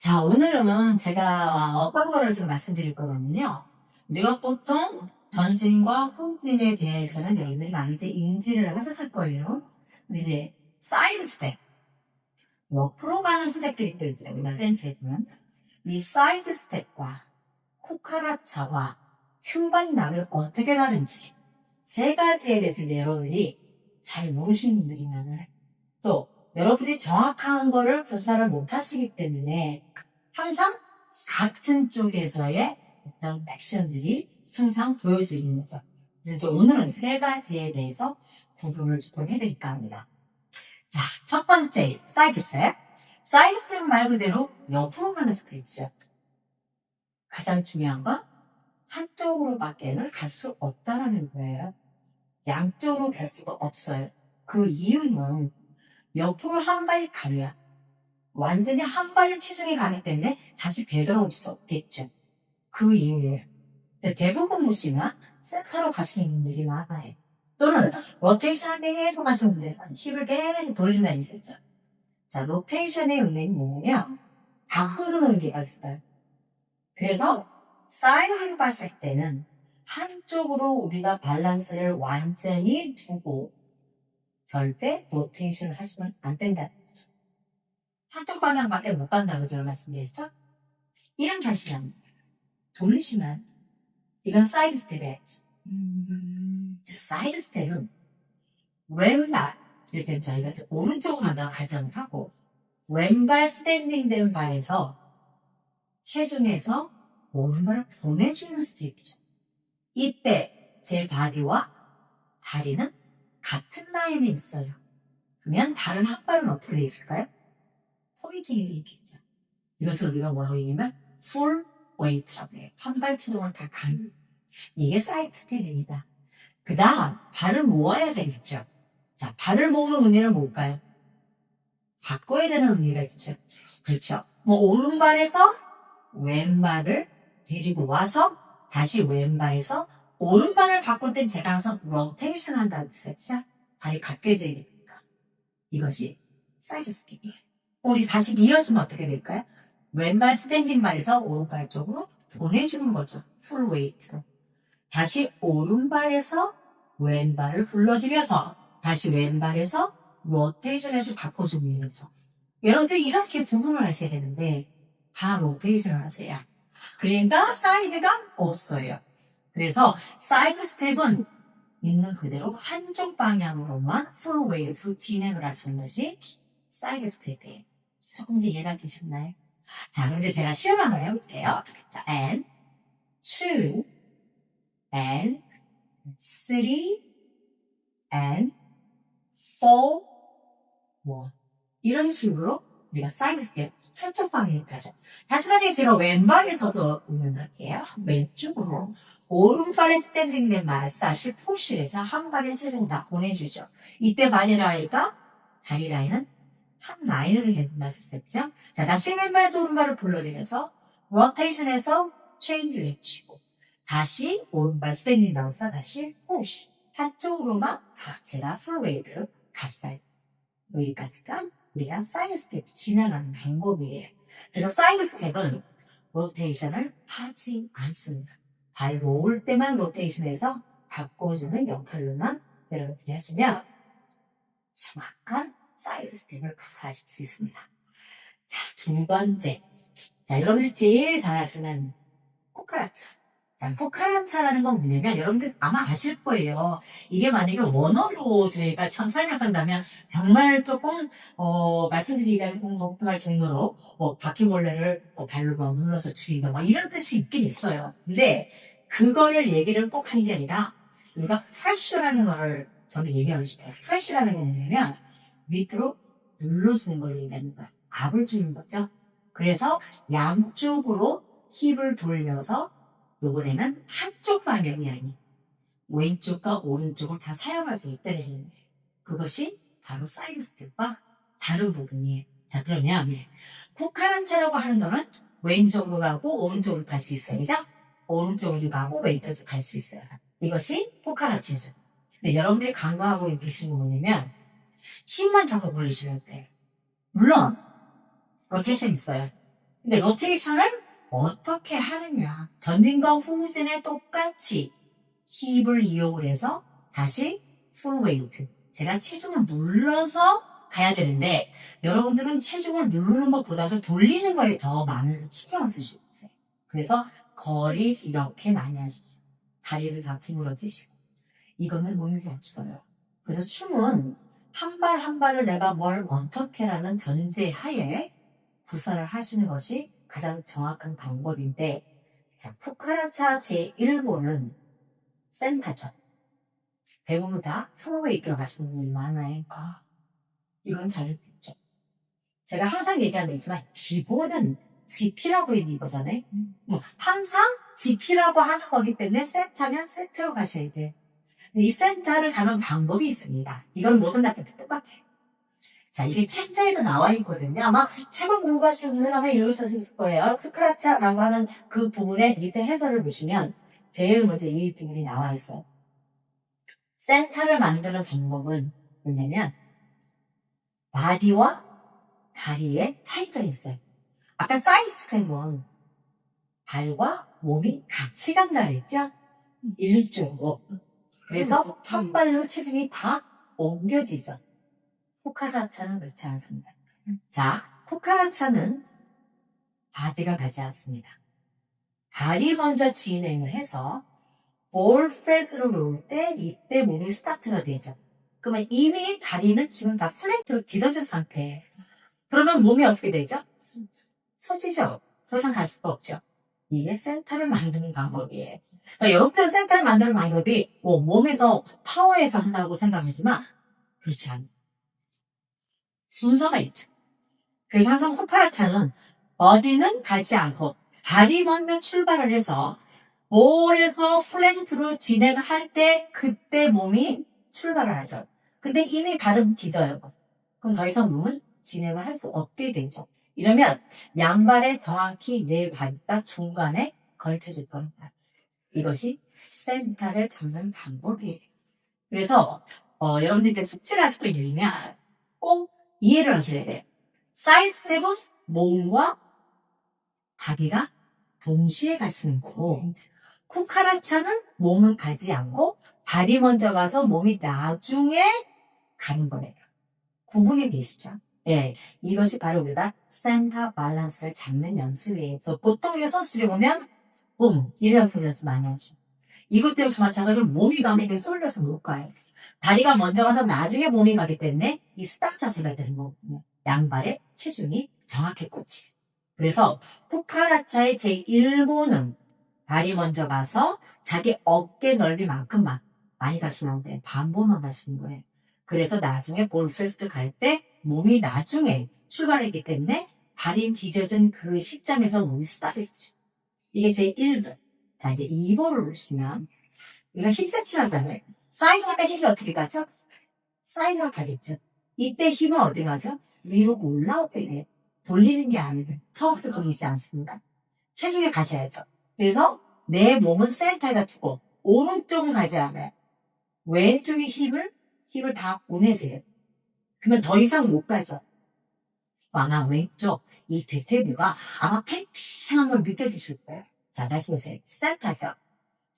자, 오늘은 제가 어떤 거를 좀 말씀드릴 거거든요. 우리가 보통 전진과 후진에 대해서는 여러분들이 많이 인지를 하셨을 거예요. 이제 사이드 스텝, 옆으로 가는 스텝들이 또 있어요. 우리나라 댄스에서는. 이 사이드 스텝과 쿠카라차와 흉반 나를 어떻게 다른지 세 가지에 대해서 이제 여러분들이 잘 모르시는 분들이면은 또 여러분들이 정확한 거를 구사를 못 하시기 때문에 항상 같은 쪽에서의 어떤 액션들이 항상 보여지는 거죠. 그래서 오늘은 세 가지에 대해서 구분을 좀 해드릴까 합니다. 자, 첫 번째, 사이드 스텝. 사이드 스텝 말 그대로 옆으로 가는 스텝이죠. 가장 중요한 건 한쪽으로밖에는 갈 수 없다라는 거예요. 양쪽으로 갈 수가 없어요. 그 이유는 옆으로 한 발이 가면 완전히 한 발을 체중이 가기 때문에 다시 되돌아올 수 없겠죠. 그. 근데 대부분 보시면 세타로 가시는 분들이 많아요. 또는 로테이션 계속 하시는 분들은 힙을 계속 돌린다는 얘기죠. 자, 로테이션의 의미는 뭐냐면 바꾸는 의미가 있어요. 그래서 사이드를 봤을 때는 한쪽으로 우리가 밸런스를 완전히 두고 절대 로테이션을 하시면 안 거죠. 한쪽 방향밖에 못 간다고 제가 말씀드렸죠? 이런 결심은 돌리시면 이건 사이드 스텝이에요. 자, 사이드 스텝은 왼발 이렇게 저희가 오른쪽으로 한다고 가정을 하고 왼발 스탠딩 된 발에서 체중에서 오른발을 보내주는 스텝이죠. 이때 제 바디와 다리는 같은 라인에 있어요. 그러면 다른 한 발은 어떻게 돼 있을까요? 포인팅이 돼 있겠죠. 이것을 우리가 뭐라고 얘기하면 full weight라고 해요. 한발 체중을 다 간. 이게 사이드 스텝입니다. 그 다음 발을 모아야 되겠죠. 자, 발을 모으는 의미는 뭘까요? 바꿔야 되는 의미가 있죠. 그렇죠. 뭐 오른발에서 왼발을 데리고 와서 다시 왼발에서 오른발을 바꿀 땐 제가 항상 로테이션 한다고 했었죠. 발이 바뀌어져야 되니까. 이것이 사이드 스텝이에요. 우리 다시 이어지면 어떻게 될까요? 왼발 스탠딩 발에서 오른발 쪽으로 보내주는 거죠. 풀 웨이트로. 다시 오른발에서 왼발을 불러들여서 다시 왼발에서 로테이션에서 바꿔주는 거죠. 여러분들 이렇게 구분을 하셔야 되는데 다 로테이션을 하세요. 그러니까 사이드가 없어요. 그래서 사이드 스텝은 있는 그대로 한쪽 방향으로만 풀 웨이트로 진행을 하시는 것이 사이드 스텝이에요. 조금 이해가 되셨나요? 자, 그럼 이제 제가 시험 한번 해볼게요. 자, and, two, and, three, and, four, one. 이런 식으로 우리가 사이드 스텝 한쪽 가죠. 다시 만약에 제가 왼발에서도 운영할게요. 왼쪽으로. 오른발에 스탠딩 된 다시 푸시해서 한 발의 체중 다 보내주죠. 이때 바디 라인과 다리 라인은 한 라인으로 된다고 했었죠. 자, 다시 왼발에서 오른발을 불러들여서 로테이션에서 체인지를 해주고 다시 오른발 스탠딩 나와서 다시 푸시 한쪽으로만 다 제가 풀웨이드로 갔어요. 여기까지가 우리가 사이드 스텝 진행하는 방법이에요. 그래서 사이드 스텝은 로테이션을 하지 않습니다. 발 모을 때만 로테이션해서 바꿔주는 역할로만 여러분들이 하시면 정확한 사이드 스텝을 구사하실 수 있습니다. 자, 두 번째. 자, 여러분들이 제일 잘 아시는 코카라차. 자, 코카라차라는 건 뭐냐면 여러분들 아마 아실 거예요. 이게 만약에 원어로 저희가 처음 설명한다면 정말 조금 어, 말씀드리기가 조금 걱정할 정도로 뭐 바퀴벌레를 뭐 발로 막 눌러서 죽이다 막 이런 뜻이 있긴 있어요. 근데 그거를 얘기를 꼭 하는 게 아니라 우리가 프레쉬라는 걸 저는 얘기하고 싶어요. 프레쉬라는 건 뭐냐면 밑으로 눌러주는 걸 얘기하는 거야. 압을 주는 거죠. 그래서 양쪽으로 힙을 돌려서 요번에는 한쪽 방향이 아닌 왼쪽과 오른쪽을 다 사용할 수 있다는 거예요. 그것이 바로 사이드 스텝과 다른 부분이에요. 자, 그러면 국한한차라고 하는 거는 왼쪽으로 가고 오른쪽으로 갈 수 있어요. 그죠? 오른쪽으로 가고 왼쪽으로 갈 수 있어요. 이것이 국한한차죠. 근데 여러분들이 강조하고 계시는 거 뭐냐면 힘만 잡아 올리시면 돼요. 물론 로테이션 있어요. 근데 로테이션을 어떻게 하느냐. 전진과 후진에 똑같이 힙을 이용을 해서 다시 풀 웨이트. 제가 체중을 눌러서 가야 되는데 여러분들은 체중을 누르는 것보다도 돌리는 거에 더 많은 신경 쓰시고 있어요. 그래서 거리 이렇게 많이 하시죠. 다리를 다 구부러지시고. 이거는 의미가 없어요. 그래서 춤은 한 발 한 발을 내가 뭘 어떻게라는 전제 하에 구사를 하시는 것이 가장 정확한 방법인데, 자, 푸카라차 제1호는 센터죠. 대부분 다 프로웨이 들어가시는 분이 많아요. 아, 이건 잘했죠. 제가 항상 얘기하는 얘기지만, 기본은 GP라고 있는 거잖아요. 뭐, 항상 GP라고 하는 거기 때문에 세타면 세트로 가셔야 돼. 이 센터를 가는 방법이 있습니다. 이건 모든 나처럼 똑같아요. 자, 이게 책자에도 나와 있거든요. 아마 책을 공부하시는 분들 아마 읽으셨을 거예요. 푸카라차라고 하는 그 부분의 밑에 해설을 보시면 제일 먼저 이 부분이 나와 있어요. 센터를 만드는 방법은 뭐냐면 바디와 다리의 차이점이 있어요. 아까 사이드 스크램은 발과 몸이 같이 간다 그랬죠? 일쪽으로. 그래서 한 발로 체중이 다 옮겨지죠. 포카라차는 그렇지 않습니다. 자, 포카라차는 바디가 가지 않습니다. 발이 먼저 진행을 해서 볼 프레스로 놓을 때 이때 몸이 스타트가 되죠. 그러면 이미 다리는 지금 다 플랫으로 뒤덮인 상태예요. 그러면 몸이 어떻게 되죠? 서지죠. 더 이상 갈 수가 없죠. 이게 센터를 만드는 방법이에요. 그러니까 여러분들은 센터를 만드는 방법이 뭐 몸에서 파워에서 한다고 생각하지만 그렇지 않아요. 순서가 있죠. 그래서 항상 후파라차는 어디는 가지 않고 다리 먼저 출발을 해서 볼에서 플랭트로 진행을 할 때 그때 몸이 출발을 하죠. 근데 이미 발은 뒤져요. 그럼 더 이상 몸은 진행을 할 수 없게 되죠. 이러면 양발에 정확히 내 발과 중간에 걸쳐질 겁니다. 이것이 센터를 잡는 방법이에요. 그래서 어, 여러분들 이제 숙제를 하시고 있으면 꼭 이해를 하셔야 돼요. 사이드 스텝은 몸과 다리가 동시에 가시는 거고 쿠카라차는 몸은 가지 않고 발이 먼저 가서 몸이 나중에 가는 거예요. 구분이 되시죠? 예, 이것이 바로 우리가 센터 밸런스를 잡는 연습이에요. 보통 우리 선수들이 보면 붐 이런 소리 연습 많이 하죠. 역시 마찬가지로 몸이 가면 이게 쏠려서 못 가요. 다리가 먼저 가서 나중에 몸이 가기 때문에 이 스탑 자세가 되는 거거든요. 양발의 체중이 정확히 꽂히죠. 그래서 후카라차의 제1호는 발이 먼저 가서 자기 어깨 넓이만큼만 많이 가시면 돼. 반보만 가시는 거예요. 그래서 나중에 볼 페스트 갈 때 몸이 나중에 출발했기 때문에 발이 뒤져진 그 시점에서 몸이 스탑했죠. 이게 제 1번. 자, 이제 2번을 보시면, 우리가 힙 세트를 하잖아요. 사이드가 빼 힙이 어떻게 가죠? 사이드가 가겠죠. 이때 힘은 어디 가죠? 위로 올라오게 돼요. 돌리는 게 아니고, 처음부터 돌리지 않습니다. 체중에 가셔야죠. 그래서 내 몸은 센터에다 두고, 오른쪽은 가지 않아요. 왼쪽의 힘을, 힘을 다 보내세요. 그러면 더 이상 못 가죠. 아마 왼쪽 이 대퇴부가 아마 팽팽한 걸 느껴지실 거예요. 자, 다시 보세요. 센터죠.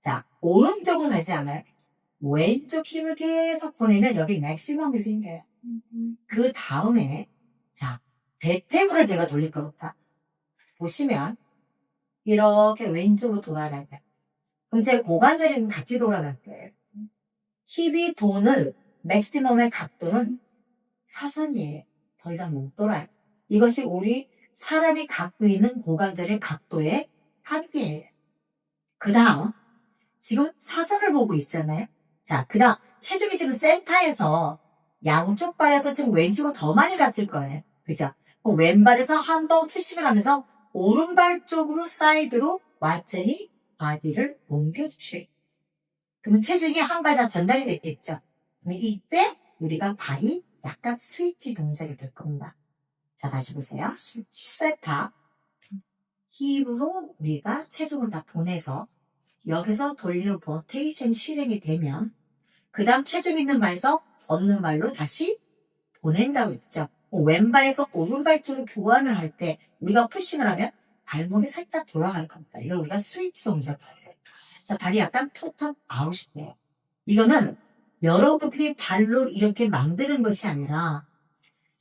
자, 오른쪽은 가지 않아요. 왼쪽 힘을 계속 보내면 여기 맥시멈이 생겨요. 그 다음에, 자, 대퇴부를 제가 돌릴 겁니다. 보시면, 이렇게 왼쪽으로 돌아갈 때. 그럼 제 고관절이 같이 돌아갈 거예요. 힙이 도는 맥시멈의 각도는 사선이에요. 더 이상 못 돌아요. 이것이 우리 사람이 갖고 있는 고관절의 각도의 한계예요. 그 다음, 지금 사선을 보고 있잖아요. 자, 그 다음, 체중이 지금 센터에서 양쪽 발에서 지금 왼쪽은 더 많이 갔을 거예요. 그죠? 그 왼발에서 한 번 푸싱을 하면서 오른발 쪽으로 사이드로 완전히 바디를 옮겨주셔요. 그러면 체중이 한 발 다 전달이 됐겠죠? 그럼 이때 우리가 발이 약간 스위치 동작이 될 겁니다. 자, 다시 보세요. 세타. 힙으로 우리가 체중을 다 보내서 여기서 돌리는 로테이션 실행이 되면 그 다음 체중 있는 발에서 없는 발로 다시 보낸다고 했죠. 왼발에서 오른발 쪽으로 교환을 할 때 우리가 푸싱을 하면 발목이 살짝 돌아갈 겁니다. 이걸 우리가 스위치 동작. 자, 발이 약간 톡톡 아웃이 돼요. 이거는 여러분들이 발로 이렇게 만드는 것이 아니라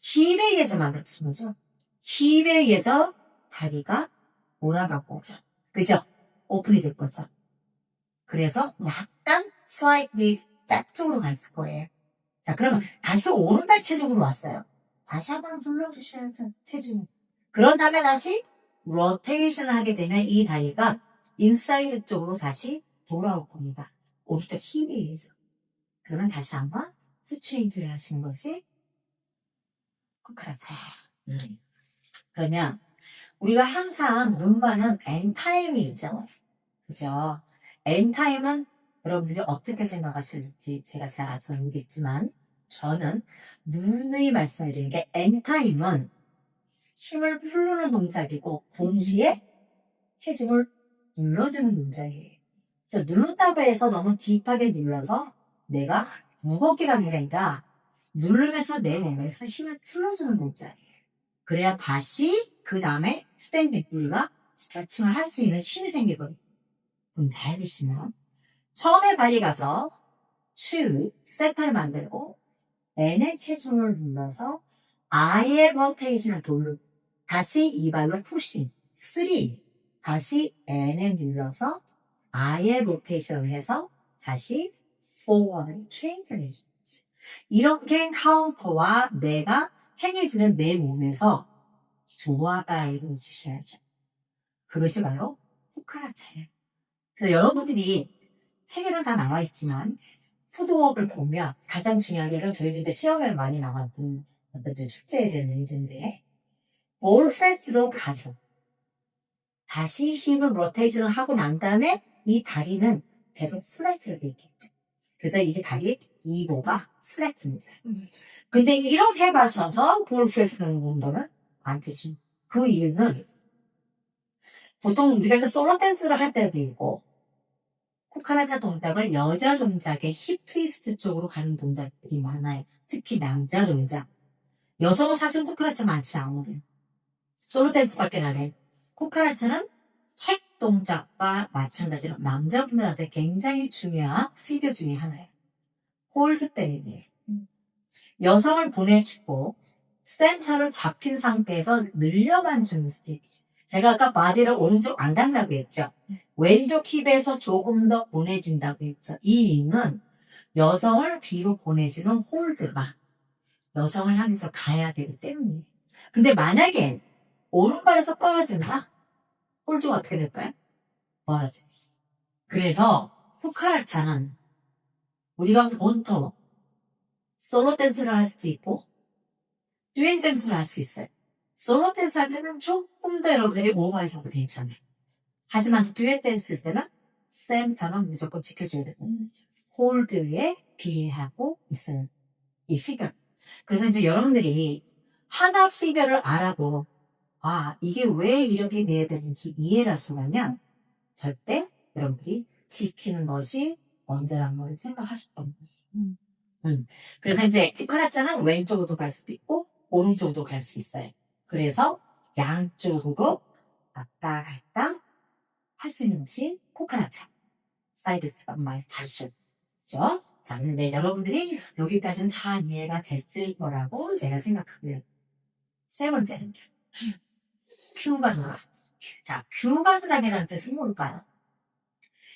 힘에 의해서 만들어진 거죠. 힘에 의해서 다리가 올라가고 오죠. 그죠? 오픈이 될 거죠. 그래서 약간 스와이프이 딱 쪽으로 갔을 거예요. 자, 그러면 다시 오른발 체중으로 왔어요. 다시 한번 눌러주셔야죠. 체중. 그런 다음에 다시 로테이션을 하게 되면 이 다리가 인사이드 쪽으로 다시 돌아올 겁니다. 오른쪽 힘에 의해서. 그러면 다시 한번 스트레이트를 하시는 것이 그렇죠. 음. 그러면 우리가 항상 룸바는 엔타임이 있죠. 그죠? 엔타임은 여러분들이 어떻게 생각하실지 제가 잘 아직 모르겠지만 저는 누누이 말씀드리는 게 엔타임은 힘을 풀는 동작이고 동시에 체중을 눌러주는 동작이에요. 그래서 누른다고 해서 너무 딥하게 눌러서 내가 무겁게 가는 게 아니라 누르면서 내 몸에서 힘을 풀어주는 동작이에요. 그래야 다시 그 다음에 스탠딩 우리가 스트레칭을 할 수 있는 힘이 생기거든요. 그럼 잘 보시면 처음에 발이 가서 2, 세타를 만들고 N의 체중을 눌러서 I의 로테이션을 돌리고 다시 이 발로 푸싱 3, 다시 N을 눌러서 I의 로테이션을 해서 다시 forward을 체인지를 해주지. 이렇게 카운터와 내가 행해지는 내 몸에서 조화가 이루어지셔야죠. 그것이 바로 후카라차예요. 그래서 여러분들이 책에는 다 나와 있지만 푸드웍을 보면 가장 중요한 게는 저희들도 시험에 많이 나왔던 어떤 좀 축제에 대한 문제인데 볼 패스로 가서 다시 힘을 로테이션을 하고 난 다음에 이 다리는 계속 플랫으로 돼 있겠죠. 그래서 이 다리 2보가 플랫입니다. 근데 이렇게 볼 패스 하는 분들은 안 되죠. 그 이유는 보통 우리가 솔로 댄스를 할 때도 있고 코카라자 동작을 여자 동작의 힙 트위스트 쪽으로 가는 동작들이 많아요. 특히 남자 동작. 여성은 사실 코카라차 많지 않거든. 솔로 댄스밖에 안 해. 코카라차는 책 동작과 마찬가지로 남자분들한테 굉장히 중요한 피겨 중에 하나예요. 홀드 때문이에요. 여성을 보내주고 센터를 잡힌 상태에서 늘려만 주는 스텝이지. 제가 아까 바디를 오른쪽 안 간다고 했죠. 왼쪽 힙에서 조금 더 보내진다고 했죠. 이 이유는 여성을 뒤로 보내주는 홀드가 여성을 향해서 가야 되기 때문이에요. 근데 만약에 오른발에서 빠진다? 홀드가 어떻게 될까요? 빠지. 그래서 후카라차는 우리가 본토 솔로 댄스를 할 수도 있고 듀엣 댄스를 할 수 있어요. 솔로 댄스 할 때는 조금 더 여러분들이 오버해서도 괜찮아요. 하지만 듀엣 댄스 할 때는 센터는 무조건 지켜줘야 되는 거죠. 홀드에 비례하고 있어요. 이 피겨. 그래서 이제 여러분들이 하나 피겨를 알아보 아 이게 왜 이렇게 내야 되는지 이해를 하시려면 절대 여러분들이 지키는 것이 먼저라는 걸 생각하실 겁니다. 음. 음. 그래서 이제 피카라차는 왼쪽으로도 갈 수도 있고 오른쪽으로도 갈수 있어요. 그래서 양쪽으로 왔다 갔다 할 수 있는 것이 코카라차. 사이드 스텝 마이 다시. 그죠? 자, 근데 여러분들이 여기까지는 다 이해가 됐을 거라고 제가 생각하고요. 세 번째는 큐바누라. 자, 큐바누라이라는 뜻은 뭘까요?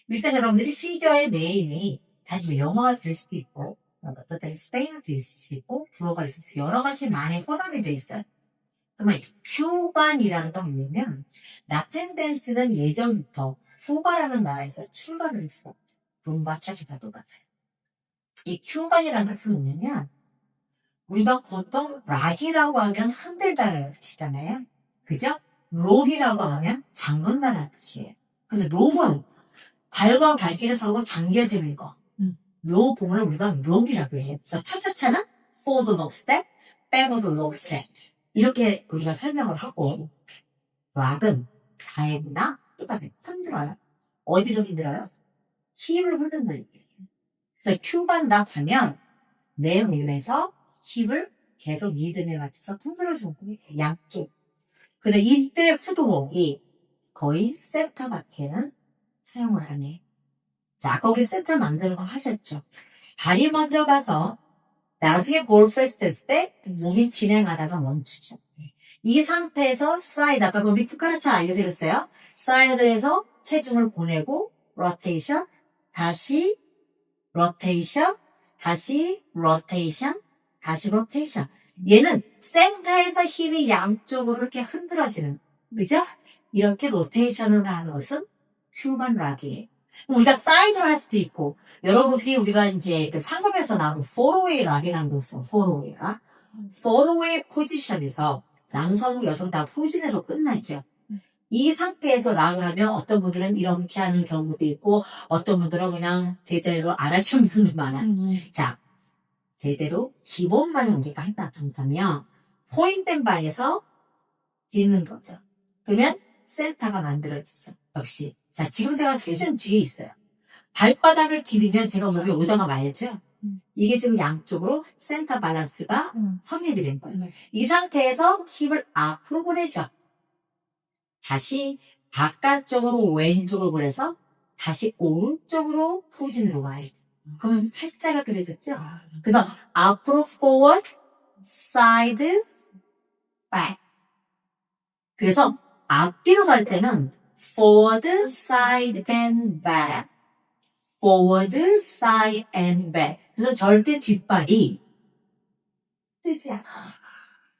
일단 여러분들이 피겨의 네임이 단지 영어가 될 수도 있고 어떤 때는 스페인어도 있을 수 있고 불어가 있을 수 있고 여러 가지 많이 혼합이 돼 있어요. 그러면 큐반이라는 건 뭐냐면 라틴 댄스는 예전부터 쿠바라는 나라에서 출발을 했어. 룸바 차지다도 같아요. 이 큐반이라는 뜻은 뭐냐면 우리가 보통 락이라고 하면 흔들다라는 뜻이잖아요. 그죠? 록이라고 하면 잠근다라는 뜻이에요. 그래서 록은 발과 발길을 서고 잠겨지는 거. 음. 요 부분을 우리가 록이라고 해요. 그래서 차차차는 forward lock step, backward lock step. 이렇게 우리가 설명을 하고, 락은 가액이나 똑같아요. 흔들어요. 어디로 흔들어요? 힙을 흔든다. 그래서 큐반 락 하면 내 몸에서 힙을 계속 리듬에 맞춰서 거예요. 양쪽. 그래서 이때 푸드웍이 거의 센터밖에는 사용을 하네. 자, 아까 우리 센터 만드는 거 하셨죠? 발이 먼저 가서 나중에 볼 페스트 했을 때 몸이 진행하다가 멈추죠. 이 상태에서 사이드, 아까 우리 쿠카라차 알려드렸어요. 사이드에서 체중을 보내고 로테이션, 다시 로테이션, 다시 로테이션, 다시 로테이션. 얘는 센터에서 힘이 양쪽으로 이렇게 흔들어지는, 그죠? 이렇게 로테이션을 하는 것은 휴먼 락이에요. 우리가 사이드를 할 수도 있고, 여러분들이 우리가 이제 그 상업에서 나오는 포로웨이 락이라는 거 있어, 포로웨이 락. 포로웨이 포지션에서 남성, 여성 다 후진으로 끝나죠. 이 상태에서 락을 하면 어떤 분들은 이렇게 하는 경우도 있고, 어떤 분들은 그냥 제대로 안 하시는 분들 많아. 자, 제대로 기본만 우리가 한다 한다면 포인트 발에서 뛰는 거죠. 그러면 센터가 만들어지죠. 역시. 자, 지금 제가 퓨전 뒤에 있어요. 발바닥을 디디면 제가 몸이 오다가 말죠. 음. 이게 지금 양쪽으로 센터 밸런스가 음. 성립이 된 거예요. 네. 이 상태에서 힘을 앞으로 보내죠. 다시 바깥쪽으로 왼쪽으로 보내서 다시 오른쪽으로 후진으로 와요. 그럼 팔자가 그려졌죠? 아, 그래서 앞으로 forward, side, back. 그래서 앞뒤로 갈 때는 forward, side, and back. forward, side, and back. 그래서 절대 뒷발이 뜨지 않아.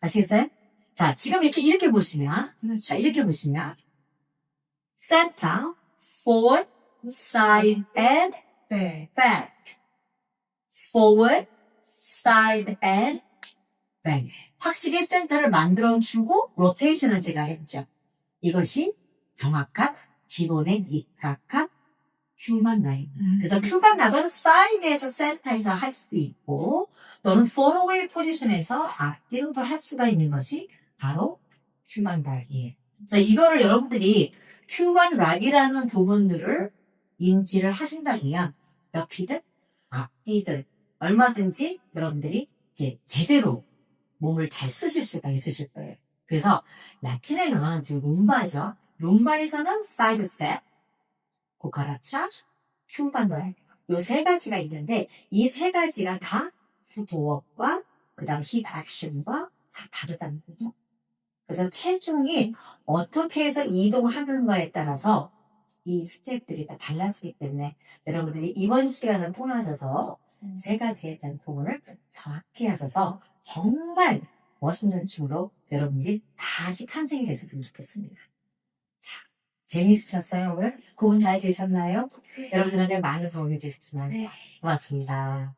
아시겠어요? 자, 지금 이렇게, 이렇게 보시면, 그렇죠. 자, 이렇게 보시면, center, forward, side, and 네. back. Forward, side, and back. 확실히 센터를 만들어 주고 로테이션을 제가 했죠. 이것이 정확한 기본의 입각한 휴먼 라인. 그래서 휴먼 락은 사이드에서 센터에서 할 수도 있고 또는 포로웨이 포지션에서 앞뒤로도 할 수가 있는 것이 바로 락이에요. 그래서 이거를 여러분들이 휴먼 락이라는 부분들을 인지를 하신다면 옆이든 앞뒤든 얼마든지 여러분들이 이제 제대로 몸을 잘 쓰실 수가 있으실 거예요. 그래서 라틴에는 지금 룸바죠. 룸바에서는 사이드 스텝, 고카라차, 흉반발 요세 가지가 있는데 이 세 가지가 다 도업과 그다음 힙 액션과 다 다르다는 거죠. 그래서 체중이 어떻게 해서 이동을 하는가에 따라서 이 스텝들이 다 달라지기 때문에 여러분들이 이번 시간을 통하셔서 세 가지에 대한 부분을 정확히 하셔서 정말 멋있는 춤으로 여러분이 다시 탄생이 됐으면 좋겠습니다. 자, 재미있으셨어요, 오늘? 구분 잘 되셨나요? 여러분들한테 많은 도움이 되셨으면 네. 고맙습니다.